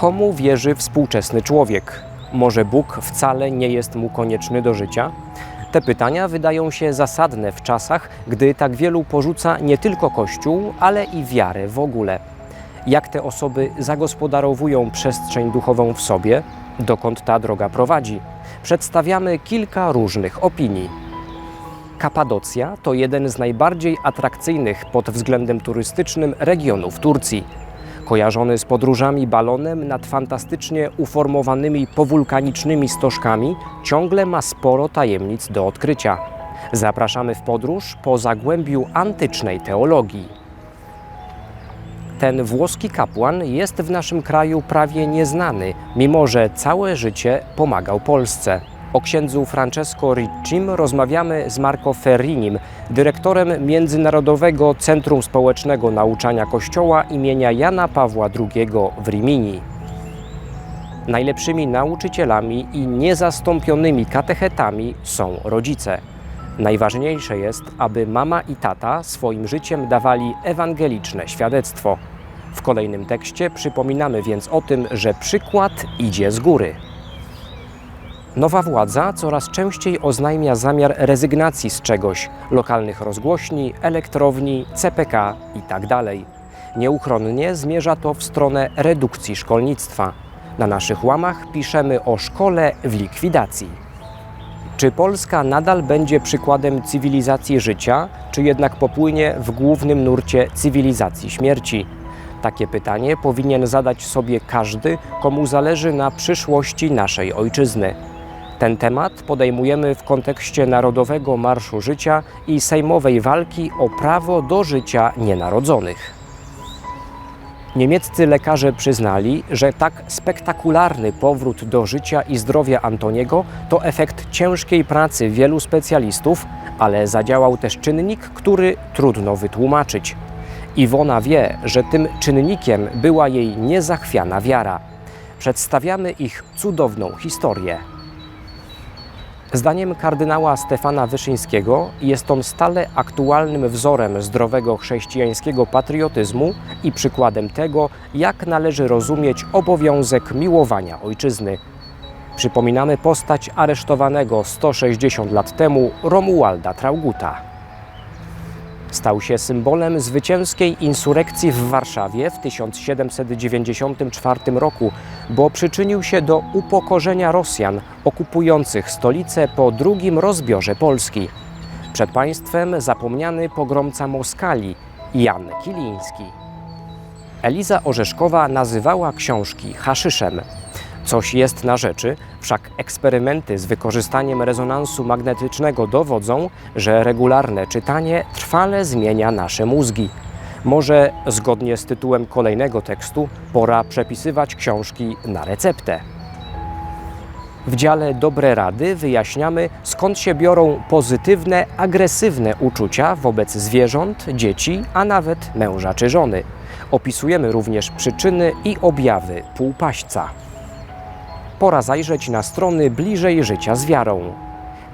Komu wierzy współczesny człowiek? Może Bóg wcale nie jest mu konieczny do życia? Te pytania wydają się zasadne w czasach, gdy tak wielu porzuca nie tylko Kościół, ale i wiarę w ogóle. Jak te osoby zagospodarowują przestrzeń duchową w sobie? Dokąd ta droga prowadzi? Przedstawiamy kilka różnych opinii. Kapadocja to jeden z najbardziej atrakcyjnych pod względem turystycznym regionów Turcji. Kojarzony z podróżami balonem nad fantastycznie uformowanymi powulkanicznymi stożkami, ciągle ma sporo tajemnic do odkrycia. Zapraszamy w podróż po zagłębiu antycznej teologii. Ten włoski kapłan jest w naszym kraju prawie nieznany, mimo że całe życie pomagał Polsce. O księdzu Francesco Riccim rozmawiamy z Marco Ferrinim, dyrektorem Międzynarodowego Centrum Społecznego Nauczania Kościoła imienia Jana Pawła II w Rimini. Najlepszymi nauczycielami i niezastąpionymi katechetami są rodzice. Najważniejsze jest, aby mama i tata swoim życiem dawali ewangeliczne świadectwo. W kolejnym tekście przypominamy więc o tym, że przykład idzie z góry. Nowa władza coraz częściej oznajmia zamiar rezygnacji z czegoś lokalnych rozgłośni, elektrowni, CPK itd. Nieuchronnie zmierza to w stronę redukcji szkolnictwa. Na naszych łamach piszemy o szkole w likwidacji. Czy Polska nadal będzie przykładem cywilizacji życia, czy jednak popłynie w głównym nurcie cywilizacji śmierci? Takie pytanie powinien zadać sobie każdy, komu zależy na przyszłości naszej ojczyzny. Ten temat podejmujemy w kontekście Narodowego Marszu Życia i sejmowej walki o prawo do życia nienarodzonych. Niemieccy lekarze przyznali, że tak spektakularny powrót do życia i zdrowia Antoniego to efekt ciężkiej pracy wielu specjalistów, ale zadziałał też czynnik, który trudno wytłumaczyć. Iwona wie, że tym czynnikiem była jej niezachwiana wiara. Przedstawiamy ich cudowną historię. Zdaniem kardynała Stefana Wyszyńskiego jest on stale aktualnym wzorem zdrowego chrześcijańskiego patriotyzmu i przykładem tego, jak należy rozumieć obowiązek miłowania ojczyzny. Przypominamy postać aresztowanego 160 lat temu Romualda Trauguta. Stał się symbolem zwycięskiej insurekcji w Warszawie w 1794 roku, bo przyczynił się do upokorzenia Rosjan okupujących stolicę po drugim rozbiorze Polski. Przed państwem zapomniany pogromca Moskali Jan Kiliński. Eliza Orzeszkowa nazywała książki haszyszem. Coś jest na rzeczy, wszak eksperymenty z wykorzystaniem rezonansu magnetycznego dowodzą, że regularne czytanie trwale zmienia nasze mózgi. Może zgodnie z tytułem kolejnego tekstu pora przepisywać książki na receptę. W dziale Dobre Rady wyjaśniamy, skąd się biorą pozytywne, agresywne uczucia wobec zwierząt, dzieci, a nawet męża czy żony. Opisujemy również przyczyny i objawy półpaśćca pora zajrzeć na strony bliżej życia z wiarą.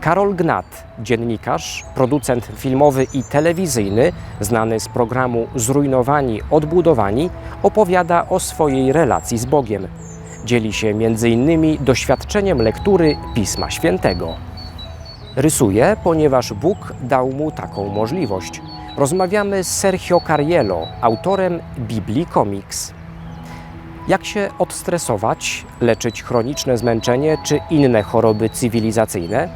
Karol Gnat, dziennikarz, producent filmowy i telewizyjny, znany z programu Zrujnowani, Odbudowani, opowiada o swojej relacji z Bogiem. Dzieli się m.in. doświadczeniem lektury Pisma Świętego. Rysuje, ponieważ Bóg dał mu taką możliwość. Rozmawiamy z Sergio Cariello, autorem Biblii Comics. Jak się odstresować, leczyć chroniczne zmęczenie czy inne choroby cywilizacyjne?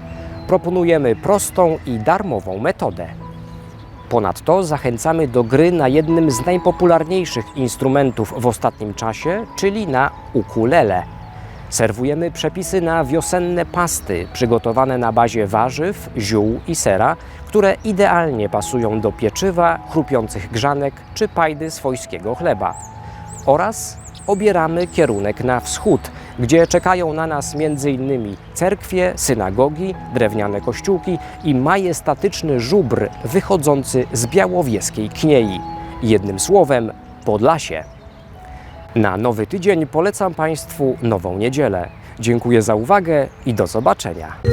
Proponujemy prostą i darmową metodę. Ponadto zachęcamy do gry na jednym z najpopularniejszych instrumentów w ostatnim czasie, czyli na ukulele. Serwujemy przepisy na wiosenne pasty przygotowane na bazie warzyw, ziół i sera, które idealnie pasują do pieczywa, chrupiących grzanek czy pajdy swojskiego chleba. Oraz obieramy kierunek na wschód, gdzie czekają na nas m.in. cerkwie, synagogi, drewniane kościółki i majestatyczny żubr wychodzący z białowieskiej kniei. Jednym słowem, Podlasie. Na nowy tydzień polecam Państwu nową niedzielę. Dziękuję za uwagę i do zobaczenia.